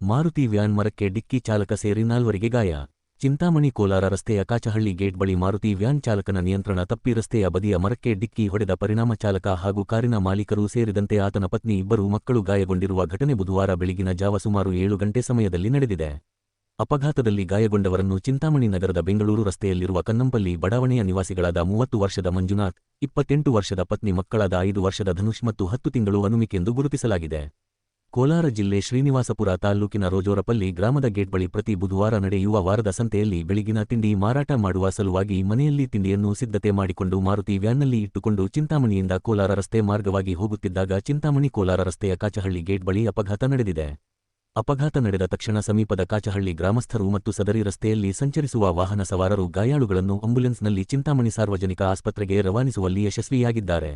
Maruti van ಮರಕ್ಕೆ ಡಿಕ್ಕಿ ಚಾಲಕ ಸೇರಿ ನಾಲ್ವರಿಗೆ ಗಾಯ. ಚಿಂತಾಮಣಿ ಕೋಲಾರ ರಸ್ತೆಯ ಕಾಚಹಳ್ಳಿ ಗೇಟ್ ಬಳಿ ಮಾರುತಿ ವ್ಯಾನ್ ಚಾಲಕನ ನಿಯಂತ್ರಣ ತಪ್ಪಿ ರಸ್ತೆಯ ಬದಿಯ ಮರಕ್ಕೆ ಡಿಕ್ಕಿ ಹೊಡೆದ ಪರಿಣಾಮ ಚಾಲಕ ಹಾಗೂ ಕಾರಿನ ಮಾಲೀಕರು ಸೇರಿದಂತೆ ಆತನ ಪತ್ನಿ ಇಬ್ಬರು ಮಕ್ಕಳು ಗಾಯಗೊಂಡಿರುವ ಘಟನೆ ಬುಧವಾರ ಬೆಳಗಿನ ಜಾವ ಸುಮಾರು ಏಳು ಗಂಟೆ ಸಮಯದಲ್ಲಿ ನಡೆದಿದೆ. ಅಪಘಾತದಲ್ಲಿ ಗಾಯಗೊಂಡವರನ್ನು ಚಿಂತಾಮಣಿ ನಗರದ ಬೆಂಗಳೂರು ರಸ್ತೆಯಲ್ಲಿರುವ ಕನ್ನಂಪಲ್ಲಿ ಬಡಾವಣೆಯ ನಿವಾಸಿಗಳಾದ ಮೂವತ್ತು ವರ್ಷದ ಮಂಜುನಾಥ್, ಇಪ್ಪತ್ತೆಂಟು ವರ್ಷದ ಪತ್ನಿ ಮಕ್ಕಳಾದ ಐದು ವರ್ಷದ ಧನುಷ್ ಮತ್ತು ಹತ್ತು ತಿಂಗಳು ಅನುಮಿಕೆಂದು ಗುರುತಿಸಲಾಗಿದೆ. ಕೋಲಾರ ಜಿಲ್ಲೆ ಶ್ರೀನಿವಾಸಪುರ ತಾಲ್ಲೂಕಿನ ರೋಜೋರಪಲ್ಲಿ ಗ್ರಾಮದ ಗೇಟ್ ಬಳಿ ಪ್ರತಿ ಬುಧವಾರ ನಡೆಯುವ ವಾರದ ಸಂತೆಯಲ್ಲಿ ಬೆಳಗಿನ ತಿಂಡಿ ಮಾರಾಟ ಮಾಡುವ ಸಲುವಾಗಿ ಮನೆಯಲ್ಲಿ ತಿಂಡಿಯನ್ನು ಸಿದ್ಧತೆ ಮಾಡಿಕೊಂಡು ಮಾರುತಿ ವ್ಯಾನ್ನಲ್ಲಿ ಇಟ್ಟುಕೊಂಡು ಚಿಂತಾಮಣಿಯಿಂದ ಕೋಲಾರ ರಸ್ತೆ ಮಾರ್ಗವಾಗಿ ಹೋಗುತ್ತಿದ್ದಾಗ ಚಿಂತಾಮಣಿ ಕೋಲಾರ ರಸ್ತೆಯ ಕಾಚಹಳ್ಳಿ ಗೇಟ್ ಬಳಿ ಅಪಘಾತ ನಡೆದಿದೆ. ಅಪಘಾತ ನಡೆದ ತಕ್ಷಣ ಸಮೀಪದ ಕಾಚಹಳ್ಳಿ ಗ್ರಾಮಸ್ಥರು ಮತ್ತು ಸದರಿ ರಸ್ತೆಯಲ್ಲಿ ಸಂಚರಿಸುವ ವಾಹನ ಸವಾರರು ಗಾಯಾಳುಗಳನ್ನು ಆಂಬ್ಯುಲೆನ್ಸ್ನಲ್ಲಿ ಚಿಂತಾಮಣಿ ಸಾರ್ವಜನಿಕ ಆಸ್ಪತ್ರೆಗೆ ರವಾನಿಸುವಲ್ಲಿ ಯಶಸ್ವಿಯಾಗಿದ್ದಾರೆ.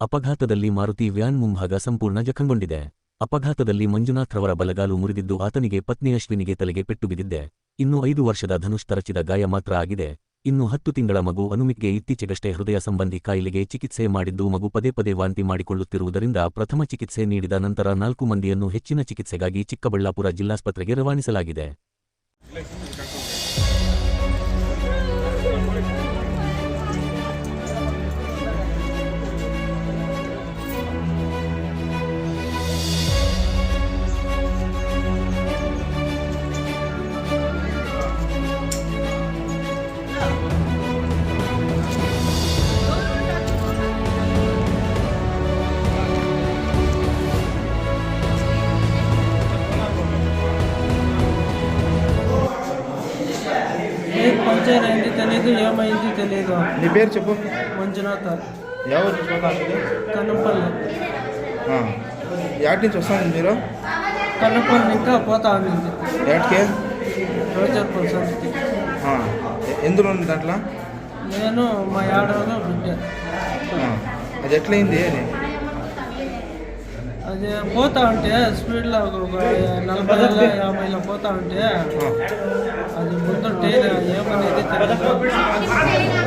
ಅಪಘಾತದಲ್ಲಿ ಮಾರುತಿ ವ್ಯಾನ್ ಮುಂಭಾಗ ಸಂಪೂರ್ಣ ಜಖಂಗೊಂಡಿದೆ. ಅಪಘಾತದಲ್ಲಿ ಮಂಜುನಾಥ್ರವರ ಬಲಗಾಲು ಮುರಿದಿದ್ದು ಆತನಿಗೆ ಪತ್ನಿ ಅಶ್ವಿನಿಗೆ ತಲೆಗೆ ಪೆಟ್ಟು ಬಿದ್ದಿದ್ದೆ ಇನ್ನು ಐದು ವರ್ಷದ ಧನುಷ್ ತರಚಿದ ಗಾಯ ಮಾತ್ರ ಆಗಿದೆ. ಇನ್ನು ಹತ್ತು ತಿಂಗಳ ಮಗು ಅನುಮಿಕ್ಗೆ ಇತ್ತೀಚೆಗಷ್ಟೇ ಹೃದಯ ಸಂಬಂಧಿ ಕಾಯಿಲೆಗೆ ಚಿಕಿತ್ಸೆ ಮಾಡಿದ್ದು ಮಗು ಪದೇ ಪದೇ ವಾಂತಿ ಮಾಡಿಕೊಳ್ಳುತ್ತಿರುವುದರಿಂದ ಪ್ರಥಮ ಚಿಕಿತ್ಸೆ ನೀಡಿದ ನಂತರ ನಾಲ್ಕು ಮಂದಿಯನ್ನು ಹೆಚ್ಚಿನ ಚಿಕಿತ್ಸೆಗಾಗಿ ಚಿಕ್ಕಬಳ್ಳಾಪುರ ಜಿಲ್ಲಾಸ್ಪತ್ರೆಗೆ ರವಾನಿಸಲಾಗಿದೆ. పంచర్ అయింది తెలియదు ఏమైంది తెలియదు నీ పేరు చెప్పు. మంజునాథ్ ఎవరు కన్నపల్లి యాటి నుంచి వస్తాను మీరు? కన్నపల్లి ఇంకా పోతా ఉంది సంస్థకి ఆ, ఎ- ఎందులో ఉంది దాంట్లో? నేను మా ఆడవాళ్ళు బిడ్డ అది ఎట్లయింది అని? అది పోతా ఉంటే స్పీడ్లో ఒక నలభై యాభైలో పోతా ఉంటే అది ముందు ట్రైన్ ఏమనేది తెలియదు